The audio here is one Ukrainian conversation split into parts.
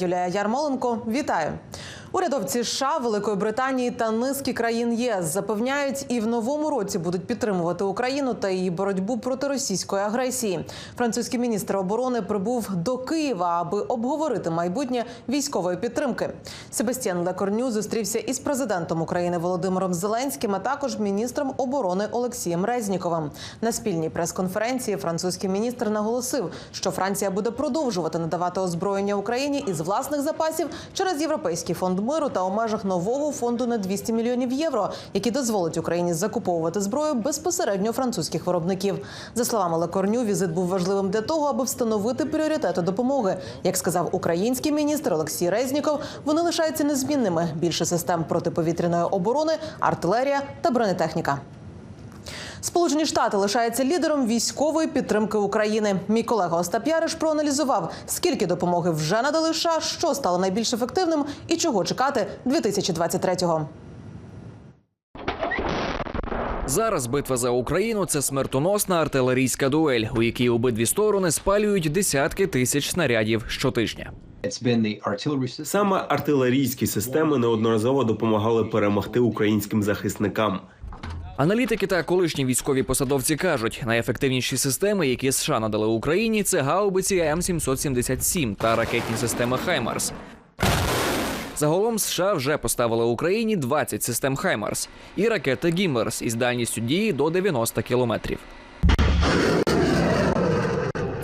Юлія Ярмоленко, вітаю. Урядовці США, Великої Британії та низки країн ЄС запевняють, і в новому році будуть підтримувати Україну та її боротьбу проти російської агресії. Французький міністр оборони прибув до Києва, аби обговорити майбутнє військової підтримки. Себастьян Лекорню зустрівся із президентом України Володимиром Зеленським, а також міністром оборони Олексієм Резніковим. На спільній прес-конференції французький міністр наголосив, що Франція буде продовжувати надавати озброєння Україні із власних запасів через європейський фонд миру та у межах нового фонду на 200 мільйонів євро, який дозволить Україні закуповувати зброю безпосередньо французьких виробників. За словами Лекорню, візит був важливим для того, аби встановити пріоритети допомоги. Як сказав український міністр Олексій Резніков, вони лишаються незмінними: більше систем протиповітряної оборони, артилерія та бронетехніка. Сполучені Штати лишаються лідером військової підтримки України. Мій колега Остап Яриш проаналізував, скільки допомоги вже надали США, що стало найбільш ефективним і чого чекати 2023-го. Зараз битва за Україну це смертоносна артилерійська дуель, у якій обидві сторони спалюють десятки тисяч снарядів щотижня. Саме артилерійські системи неодноразово допомагали перемогти українським захисникам. Аналітики та колишні військові посадовці кажуть, найефективніші системи, які США надали Україні, це гаубиці М777 та ракетні системи Хаймарс. Загалом США вже поставили Україні 20 систем Хаймарс і ракети Гіммерс із дальністю дії до 90 кілометрів.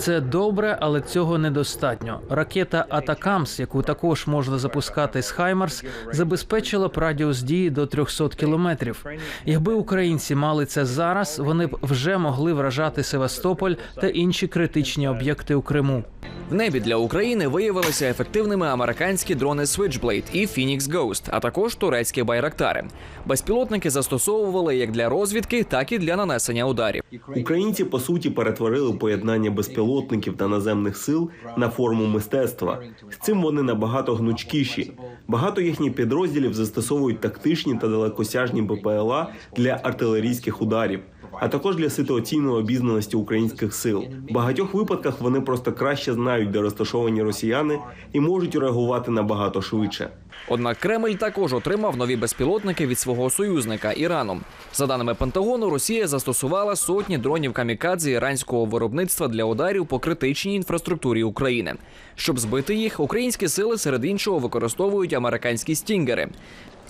Це добре, але цього недостатньо. Ракета Атакамс, яку також можна запускати з Хаймарс, забезпечила б радіус дії до 300 кілометрів. Якби українці мали це зараз, вони б вже могли вражати Севастополь та інші критичні об'єкти у Криму. В небі для України виявилися ефективними американські дрони Switchblade і Phoenix Ghost, а також турецькі байрактари. Безпілотники застосовували як для розвідки, так і для нанесення ударів. Українці по суті перетворили поєднання безпілотників та наземних сил на форму мистецтва. З цим вони набагато гнучкіші. Багато їхніх підрозділів застосовують тактичні та далекосяжні БПЛА для артилерійських ударів. А також для ситуаційної обізнаності українських сил. В багатьох випадках вони просто краще знають, де розташовані росіяни, і можуть реагувати набагато швидше. Однак Кремль також отримав нові безпілотники від свого союзника Ірану. За даними Пентагону, Росія застосувала сотні дронів камікадзе іранського виробництва для ударів по критичній інфраструктурі України. Щоб збити їх, українські сили серед іншого використовують американські стінгери.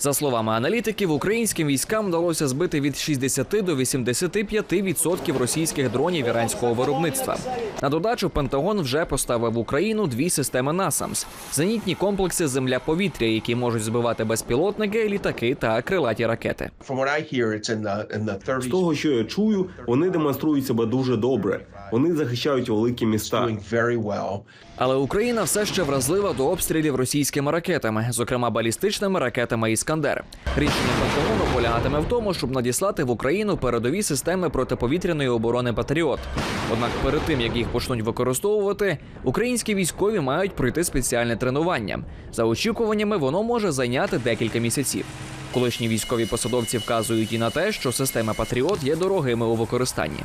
За словами аналітиків, українським військам вдалося збити від 60 до 85% російських дронів іранського виробництва. На додачу Пентагон вже поставив в Україну дві системи НАСАМС – зенітні комплекси земля-повітря, які можуть збивати безпілотники, літаки та крилаті ракети. From what I hear, it's in the in the 30s. З того, що я чую, вони демонструють себе дуже добре. Вони захищають великі міста. Але Україна все ще вразлива до обстрілів російськими ракетами, зокрема балістичними ракетами Іскандер. Рішення Пентагону полягатиме в тому, щоб надіслати в Україну передові системи протиповітряної оборони Патріот. Однак перед тим як їх почнуть використовувати, українські військові мають пройти спеціальне тренування. За очікуваннями, воно може зайняти декілька місяців. Колишні військові посадовці вказують і на те, що системи Патріот є дорогими у використанні.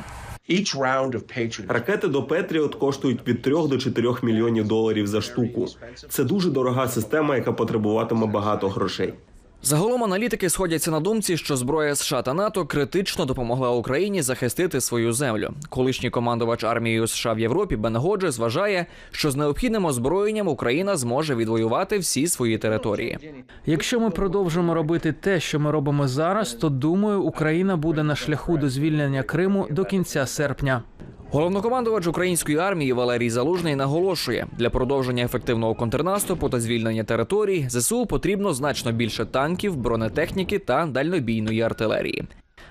Ракети до Петріот коштують від 3 до 4 мільйонів доларів за штуку. Це дуже дорога система, яка потребуватиме багато грошей. Загалом аналітики сходяться на думці, що зброя США та НАТО критично допомогла Україні захистити свою землю. Колишній командувач армією США в Європі Бен Годжес вважає, що з необхідним озброєнням Україна зможе відвоювати всі свої території. Якщо ми продовжимо робити те, що ми робимо зараз, то думаю, Україна буде на шляху до звільнення Криму до кінця серпня. Головнокомандувач української армії Валерій Залужний наголошує, для продовження ефективного контрнаступу та звільнення територій ЗСУ потрібно значно більше танків, бронетехніки та дальнобійної артилерії.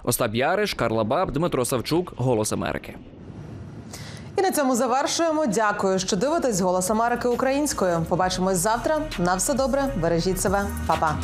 Остап Яриш, Карла Баб, Дмитро Савчук, Голос Америки. І на цьому завершуємо. Дякую, що дивитесь «Голос Америки українською. Побачимось завтра. На все добре. Бережіть себе, Па-па.